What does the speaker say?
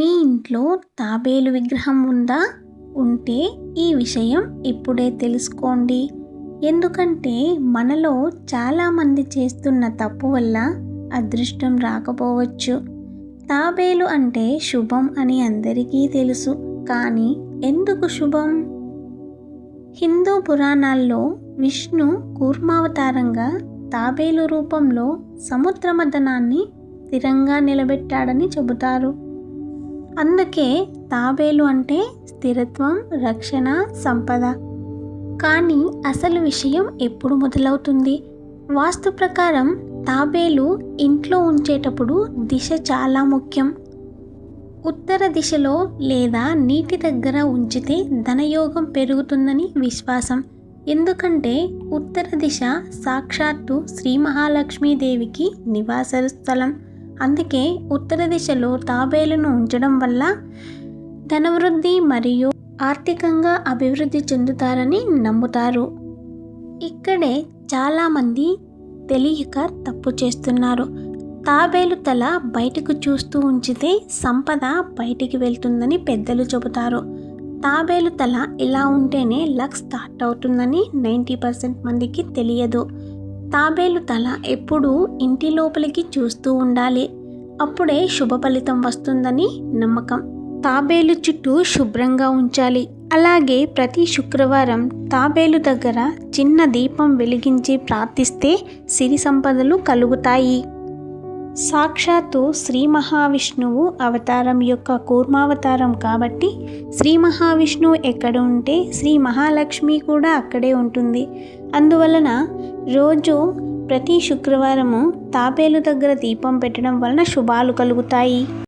మీ ఇంట్లో తాబేలు విగ్రహం ఉందా? ఉంటే ఈ విషయం ఇప్పుడే తెలుసుకోండి. ఎందుకంటే మనలో చాలామంది చేస్తున్న తప్పు వల్ల అదృష్టం రాకపోవచ్చు. తాబేలు అంటే శుభం అని అందరికీ తెలుసు. కానీ ఎందుకు శుభం? హిందూ పురాణాల్లో విష్ణు కూర్మావతారంగా తాబేలు రూపంలో సముద్రమదనాన్ని స్థిరంగా నిలబెట్టాడని చెబుతారు. అందుకే తాబేలు అంటే స్థిరత్వం రక్షణ సంపద. కానీ అసలు విషయం ఎప్పుడు మొదలవుతుంది? వాస్తు ప్రకారం తాబేలు ఇంట్లో ఉంచేటప్పుడు దిశ చాలా ముఖ్యం. ఉత్తర దిశలో లేదా నీటి దగ్గర ఉంచితే ధనయోగం పెరుగుతుందని విశ్వాసం. ఎందుకంటే ఉత్తర దిశ సాక్షాత్తు శ్రీ మహాలక్ష్మీదేవికి నివాస స్థలం. అందుకే ఉత్తర దిశలో తాబేలును ఉంచడం వల్ల ధనవృద్ధి మరియు ఆర్థికంగా అభివృద్ధి చెందుతారని నమ్ముతారు. ఇక్కడే చాలామంది తెలియక తప్పు చేస్తున్నారు. తాబేలు తల బయటకు చూస్తూ ఉంచితే సంపద బయటికి వెళ్తుందని పెద్దలు చెబుతారు. తాబేలు తల ఇలా ఉంటేనే లక్ స్టార్ట్ అవుతుందని నైంటీ పర్సెంట్ మందికి తెలియదు. తాబేలు తల ఎప్పుడూ ఇంటి లోపలికి చూస్తూ ఉండాలి. అప్పుడే శుభ ఫలితం వస్తుందని నమ్మకం. తాబేలు చుట్టూ శుభ్రంగా ఉంచాలి. అలాగే ప్రతి శుక్రవారం తాబేలు దగ్గర చిన్న దీపం వెలిగించి ప్రార్థిస్తే సిరి సంపదలు కలుగుతాయి. సాక్షాత్తు శ్రీ మహావిష్ణువు అవతారం యొక్క కూర్మావతారం కాబట్టి శ్రీ మహావిష్ణువు ఎక్కడ ఉంటే శ్రీ మహాలక్ష్మి కూడా అక్కడే ఉంటుంది. అందువలన రోజు ప్రతి శుక్రవారము తాపేలు దగ్గర దీపం పెట్టడం వలన శుభాలు కలుగుతాయి.